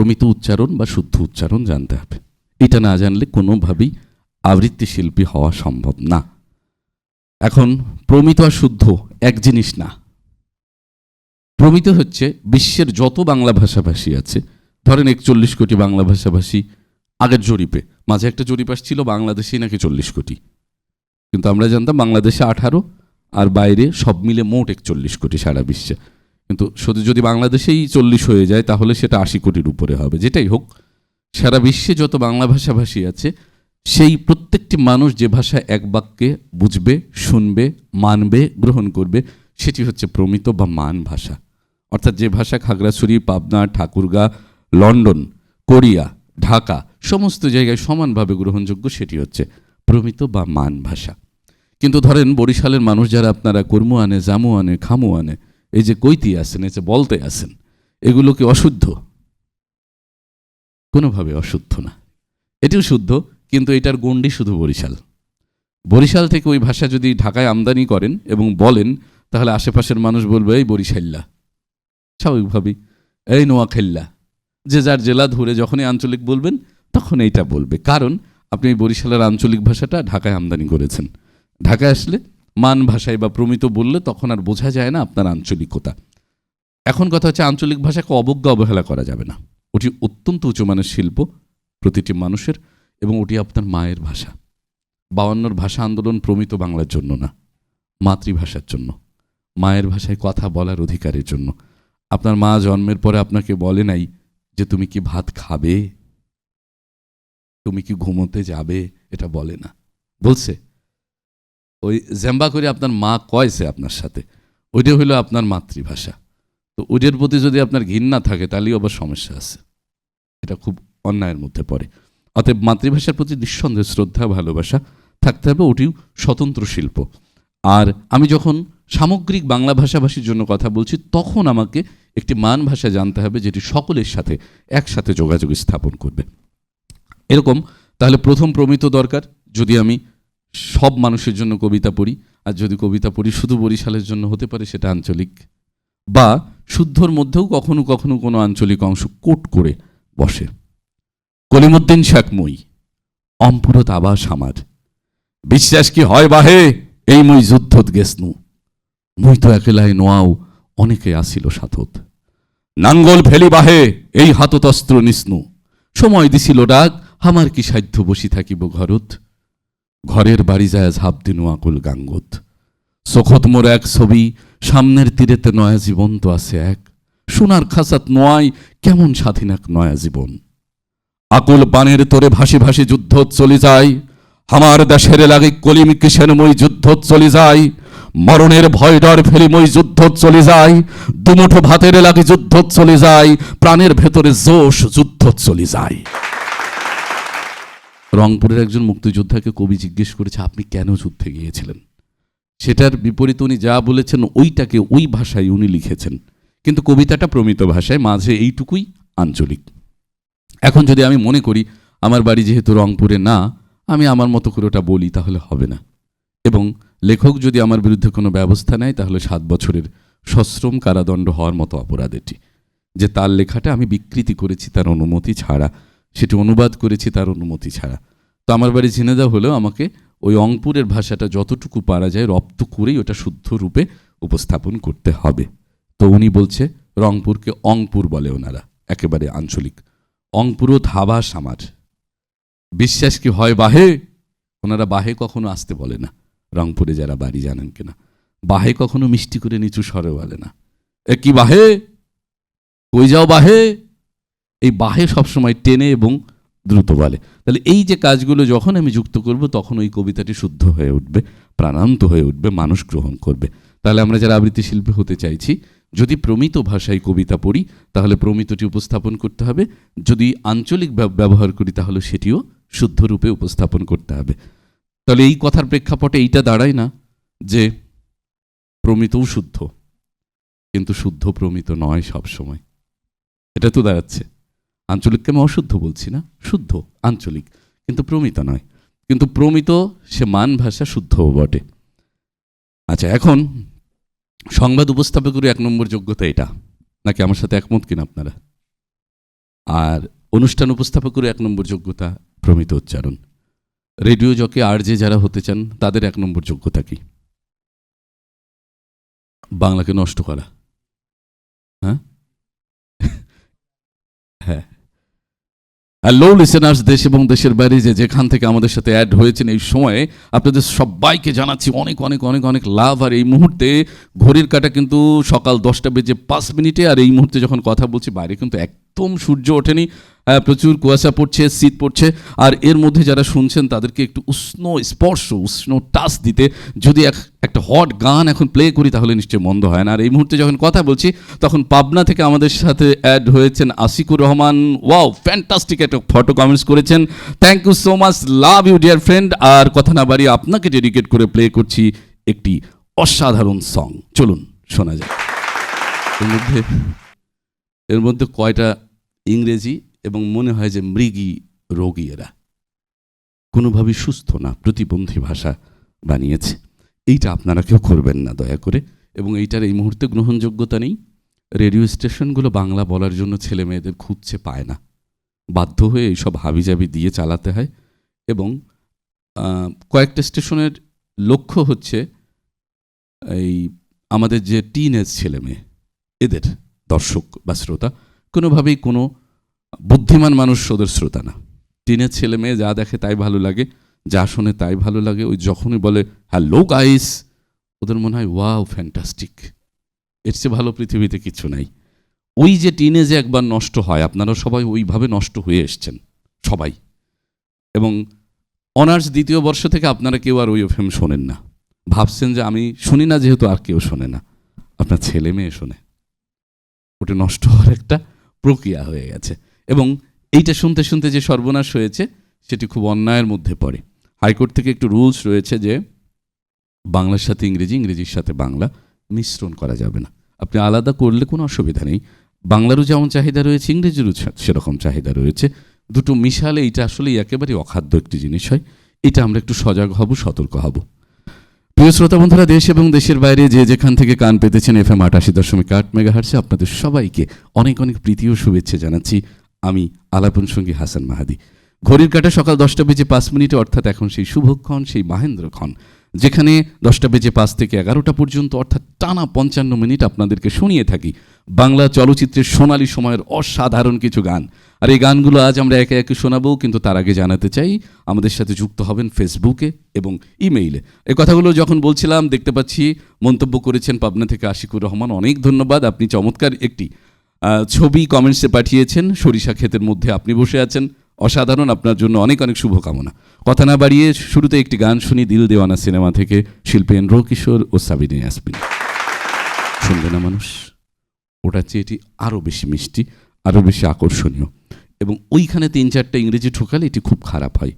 প্রমিত উচ্চারণ বা শুদ্ধ উচ্চারণ জানতে হবে। এটা না জানলে কোনোভাবেই আবৃত্তি শিল্পী হওয়া সম্ভব না। এখন, প্রমিত আর শুদ্ধ এক জিনিস না। প্রমিত হচ্ছে বিশ্বের যত বাংলা ভাষাভাষী আছে, ধরেন একচল্লিশ কোটি বাংলা ভাষাভাষী আগের জরিপে, মাঝে একটা জরিপ আসছিল বাংলাদেশেই নাকি চল্লিশ কোটি। কিন্তু আমরা জানতাম বাংলাদেশে আঠারো আর বাইরে সব মিলে মোট একচল্লিশ কোটি সারা বিশ্বে। কিন্তু শুধু যদি বাংলাদেশেই চল্লিশ হয়ে যায়, তাহলে সেটা আশি কোটির উপরে হবে। যেটাই হোক, সারা বিশ্বে যত বাংলা ভাষাভাষী আছে, সেই প্রত্যেকটি মানুষ যে ভাষা এক বাক্যে বুঝবে, শুনবে, মানবে, গ্রহণ করবে, সেটি হচ্ছে প্রমিত বা মান ভাষা। অর্থাৎ যে ভাষা খাগড়াছড়ি, পাবনা, ঠাকুরগা, লন্ডন, কোরিয়া, ঢাকা, সমস্ত জায়গায় সমানভাবে গ্রহণযোগ্য সেটি হচ্ছে প্রমিত বা মান ভাষা। কিন্তু ধরেন বরিশালের মানুষ যারা, আপনারা কর্মু আনে জামু আনে খামু আনে এই যে কৈতি আসেন এই যে বলতে আসেন এগুলো কি অশুদ্ধ? কোনোভাবে অশুদ্ধ না। এটিও শুদ্ধ, কিন্তু এটার গণ্ডি শুধু বরিশাল। বরিশাল থেকে ওই ভাষা যদি ঢাকায় আমদানি করেন এবং বলেন, তাহলে আশেপাশের মানুষ বলবে, এই বরিশাল্লা। স্বাভাবিকভাবেই, এই নোয়াখেল্লা। যে যার জেলা ধরে যখনই আঞ্চলিক বলবেন, তখন এইটা বলবে। কারণ আপনি বরিশালের আঞ্চলিক ভাষাটা ঢাকায় আমদানি করেছেন। ঢাকায় আসলে মান ভাষায় বা প্রমিত বললে তখন আর বোঝা যায় না আপনার আঞ্চলিকতা। এখন কথা হচ্ছে আঞ্চলিক ভাষাকে অবজ্ঞা অবহেলা করা যাবে না। ওটি অত্যন্ত উঁচুমানের শিল্প প্রতিটি মানুষের এবং ওটি আপনার মায়ের ভাষা। বাউন্নর ভাষা আন্দোলন প্রমিত বাংলার জন্য না, মাতৃভাষার জন্য। মায়ের ভাষায় কথা বলার অধিকারের জন্য। আপনার মা জন্মের পরে আপনাকে বলে নাই যে তুমি কি ভাত খাবে? তুমি কি ঘুমোতে যাবে? এটা বলে না। বলছে ওই জ্যাম্বা করে আপনার মা কয়ছে আপনার সাথে? ওইটা হইল আপনার মাতৃভাষা। তো ওইটার প্রতি যদি আপনার ঘৃণা থাকে, তাহলেই আবার সমস্যা আছে। এটা খুব অন্যায়ের মধ্যে পড়ে। অতএব মাতৃভাষার প্রতি নিঃসন্দেহে শ্রদ্ধা, ভালোবাসা থাকতে হবে, ওটিও স্বতন্ত্র শিল্প। আর আমি যখন সামগ্রিক বাংলা ভাষাভাষীর জন্য কথা বলছি, তখন আমাকে একটি মান ভাষা জানতে হবে, যেটি সকলের সাথে একসাথে যোগাযোগ স্থাপন করবে। এরকম তাহলে প্রথম প্রমিত দরকার। যদি আমি সব মানুষের জন্য কবিতা পড়ি, আর যদি কবিতা পড়ি শুধু বরিশালের জন্য হতে পারে সেটা আঞ্চলিক। বা শুদ্ধর মধ্যেও কখনো কখনো কোনো আঞ্চলিক অংশ কোট করে বসে। কলিমুদ্দিন শেখমুই, অম্পুরত আবাস আমার। বিশ্বাস কি হয় বাহে? এই মই যুদ্ধত গেছনু। মুই তো একেলাই নোয়াও, অনেকে আসিল সাথত। নাঙ্গল ফেলি বাহে, এই হাতত অস্ত্র নিস্নু সময় দিছিল ডাক, আমার কি সাধ্য বসি থাকিব ঘরত? ঘরের বাড়ি যায় ঝাঁপ দিনু আকুল গাঙ্গুত। চোখত মোর এক ছবি, সামনের তীরেতে নয়া জীবন তো আছে এক। সোনার খাসাত নয় কেমন স্বাধীন এক নয়া জীবন। আকুল বানের তোরে ভাসি ভাসি যুদ্ধ চলে যায়। আমার দেশের লাগে কলিম মই যুদ্ধ চলে যায়। মরণের ভয় ডর ফেলি মই যুদ্ধ চলে যায়। দুমুঠো ভাতের লাগে যুদ্ধ চলে যায়। প্রাণের ভেতরে জোশ যুদ্ধ চলে যায়। রংপুরের একজন মুক্তিযোদ্ধাকে কবি জিজ্ঞেস করেছে, আপনি কেন যুদ্ধে গিয়েছিলেন? সেটার বিপরীতে উনি যা বলেছেন, ওইটাকে ওই ভাষায় উনি লিখেছেন। কিন্তু কবিতাটা প্রমিত ভাষায়, মাঝে এইটুকুই আঞ্চলিক। এখন যদি আমি মনে করি, আমার বাড়ি যেহেতু রংপুরে না, আমি আমার মতো করে ওটা বলি, তাহলে হবে না। এবং লেখক যদি আমার বিরুদ্ধে কোনো ব্যবস্থা নেয়, তাহলে সাত বছরের সশ্রম কারাদণ্ড হওয়ার মতো অপরাধ এটি। যে তার লেখাটা আমি বিকৃতি করেছি, তার অনুমতি ছাড়া সেটি অনুবাদ করেছি তার অনুমতি ছাড়া। তো আমার বাড়ি ঝিনেদা হলেও আমাকে ওই অঙ্কুরের ভাষাটা যতটুকু পারা যায় রপ্ত করেই ওটা শুদ্ধ রূপে উপস্থাপন করতে হবে। তো উনি বলছে, রংপুরকে অংপুর বলে ওনারা, একেবারে আঞ্চলিক। অংপুরও ধাবাস আমার। বিশ্বাস কি হয় বাহে? ওনারা বাহে কখনো আসতে বলে না, রংপুরে যারা বাড়ি জানেন কিনা। বাহে কখনো মিষ্টি করে নিচু স্বরে বলে না। এ কি বাহে? কই যাও বাহে? এই বাহে সবসময় টেনে এবং দ্রুত বলে। তাহলে এই যে কাজগুলো যখন আমি যুক্ত করব, তখন ওই কবিতাটি শুদ্ধ হয়ে উঠবে, প্রাণান্ত হয়ে উঠবে, মানুষ গ্রহণ করবে। তাহলে আমরা যারা আবৃত্তি শিল্পী হতে চাইছি, যদি প্রমিত ভাষায় কবিতা পড়ি, তাহলে প্রমিতটি উপস্থাপন করতে হবে। যদি আঞ্চলিক ব্যব- ব্যবহার করি, তাহলে সেটিও শুদ্ধ রূপে উপস্থাপন করতে হবে। তাহলে এই কথার প্রেক্ষাপটে এইটা দাঁড়ায় না যে প্রমিতও শুদ্ধ, কিন্তু শুদ্ধ প্রমিত নয় সব সময় এটা তো দাঁড়াচ্ছে। আঞ্চলিককে আমি অশুদ্ধ বলছি না, শুদ্ধ, আঞ্চলিক, কিন্তু প্রমিত নয়। কিন্তু প্রমিত, সে মান ভাষা শুদ্ধও বটে। আচ্ছা এখন সংবাদ উপস্থাপকের এক নম্বর যোগ্যতা এটা। নাকি আমার সাথে একমত কিনা আপনারা? আর অনুষ্ঠান উপস্থাপকেরও এক নম্বর যোগ্যতা প্রমিত উচ্চারণ। রেডিও জকে আর যে যারা হতে চান, তাদের এক নম্বর যোগ্যতা কি? বাংলাকে নষ্ট করা। হ্যাঁ? হ্যাঁ। হ্যালো লিসেনার্স দেশ এবং দেশের বাইরে যে যেখান থেকে আমাদের সাথে অ্যাড হয়েছেন এই সময়ে, আপনাদের সবাইকে জানাচ্ছি অনেক অনেক অনেক অনেক লাভ আর এই মুহূর্তে ঘড়ির কাটা কিন্তু সকাল দশটা বেজে পাঁচ মিনিটে, আর এই মুহূর্তে যখন কথা বলছি, বাইরে কিন্তু একদম সূর্য ওঠেনি প্রচুর কুয়াশা পড়ছে, শীত পড়ছে, আর এর মধ্যে যারা শুনছেন তাদেরকে একটু উষ্ণ স্পর্শ, উষ্ণ টাচ দিতে যদি এক একটা হট গান এখন প্লে করি তাহলে নিশ্চয়ই মন্দ হয় না। আর এই মুহূর্তে যখন কথা বলছি, তখন পাবনা থেকে আমাদের সাথে অ্যাড হয়েছেন আসিকুর রহমান। ওয়াও ফ্যান্টাস্টিক একটা ফটো কমেন্টস করেছেন। Thank you so much love you dear friend আর কথা না বাড়িয়ে আপনাকে ডেডিকেট করে প্লে করছি একটি অসাধারণ সং চলুন, শোনা যায় এর মধ্যে এর মধ্যে কয়টা ইংরেজি এবং মনে হয় যে মৃগী রোগী এরা। কোনোভাবেই সুস্থ না, প্রতিবন্ধী ভাষা বানিয়েছে। এইটা আপনারা কেউ করবেন না, দয়া করে। এবং এইটার এই মুহূর্তে গ্রহণযোগ্যতা নেই। রেডিও স্টেশনগুলো বাংলা বলার জন্য ছেলে মেয়েদের খুঁজছে পায় না। বাধ্য হয়ে এইসব হাবিজাবি দিয়ে চালাতে হয়। এবং কয়েকটা স্টেশনের লক্ষ্য হচ্ছে এই আমাদের যে টিন এজ ছেলে মেয়ে, এদের। দর্শক বা শ্রোতা, কোনোভাবেই কোনো বুদ্ধিমান মানুষ ওদের শ্রোতা না। টিনের ছেলে মেয়ে যা দেখে তাই ভালো লাগে, যা শোনে তাই ভালো লাগে, ওই যখনই বলে, হ্যালো গাইস, ওদের মনে হয়, ওয়াও, ফ্যান্টাস্টিক। এর চেয়ে ভালো পৃথিবীতে কিছু নাই। ওই যে টিনেজে একবার নষ্ট হয়, আপনারা সবাই ওইভাবে নষ্ট হয়ে এসছেন, সবাই। এবং অনার্স দ্বিতীয় বর্ষ থেকে আপনারা কেউ আর ওই এফএম শোনেন না। ভাবছেন যে আমি শুনি না, যেহেতু আর কেউ শোনে না। আপনার ছেলে মেয়ে শোনে। ওটা নষ্ট হওয়ার একটা প্রক্রিয়া হয়ে গেছে। এবং এইটা শুনতে শুনতে যে সর্বনাশ হয়েছে, সেটি খুব অন্যায়ের মধ্যে পড়ে। হাইকোর্ট থেকে একটু রুলস রয়েছে যে, বাংলার সাথে ইংরেজি, ইংরেজির সাথে বাংলা মিশ্রণ করা যাবে না। আপনি আলাদা করলে কোনো অসুবিধা নেই। বাংলারও যেমন চাহিদা রয়েছে, ইংরেজিরও সেরকম চাহিদা রয়েছে। দুটো মিশালে এইটা আসলে একেবারে অখাদ্য একটি জিনিস হয়। এটা আমরা একটু সজাগ হব, সতর্ক হব। প্রিয় শ্রোতা বন্ধুরা, দেশ এবং দেশের বাইরে যে যেখান থেকে কান পেতেছেন এফ এম আটাশি দশমিক আট মেগাহার্সে আপনাদের সবাইকে অনেক অনেক প্রীতি ও শুভেচ্ছা জানাচ্ছি। আমি আলাপন সঙ্গী হাসান মাহাদি। ঘড়ির কাটা সকাল দশটা বেজে পাঁচ মিনিটে, অর্থাৎ এখন সেই শুভক্ষণ, সেই মাহেন্দ্রক্ষণ। যেখানে দশটা বেজে পাঁচ থেকে এগারোটা পর্যন্ত, অর্থাৎ টানা পঞ্চান্ন মিনিট আপনাদেরকে শুনিয়ে থাকি। বাংলা চলচ্চিত্রের সোনালি সময়ের অসাধারণ কিছু গান। আর এই গানগুলো আজ আমরা একে একে শোনাবো, কিন্তু তার আগে জানাতে চাই, আমাদের সাথে যুক্ত হবেন ফেসবুকে এবং ইমেইলে। এই কথাগুলো যখন বলছিলাম, দেখতে পাচ্ছি মন্তব্য করেছেন পাবনা থেকে আশিকুর রহমান। অনেক ধন্যবাদ, আপনি চমৎকার একটি ছবি কমেন্টসে পাঠিয়েছেন। সরিষা ক্ষেতের মধ্যে আপনি বসে আছেন। অসাধারণ, আপনার জন্য অনেক অনেক শুভকামনা। কথা না বাড়িয়ে শুরুতে একটি গান শুনি দিল দেওয়ানা সিনেমা থেকে, শিল্পী এন্দ্র কিশোর ও সাবিনী আসবিন শুনবে না মানুষ? ওটা চেয়ে এটি আরও বেশি মিষ্টি আরও বেশি আকর্ষণীয়। এবং ওইখানে তিন চারটা ইংরেজি ঠোকালে এটি খুব খারাপ হয়।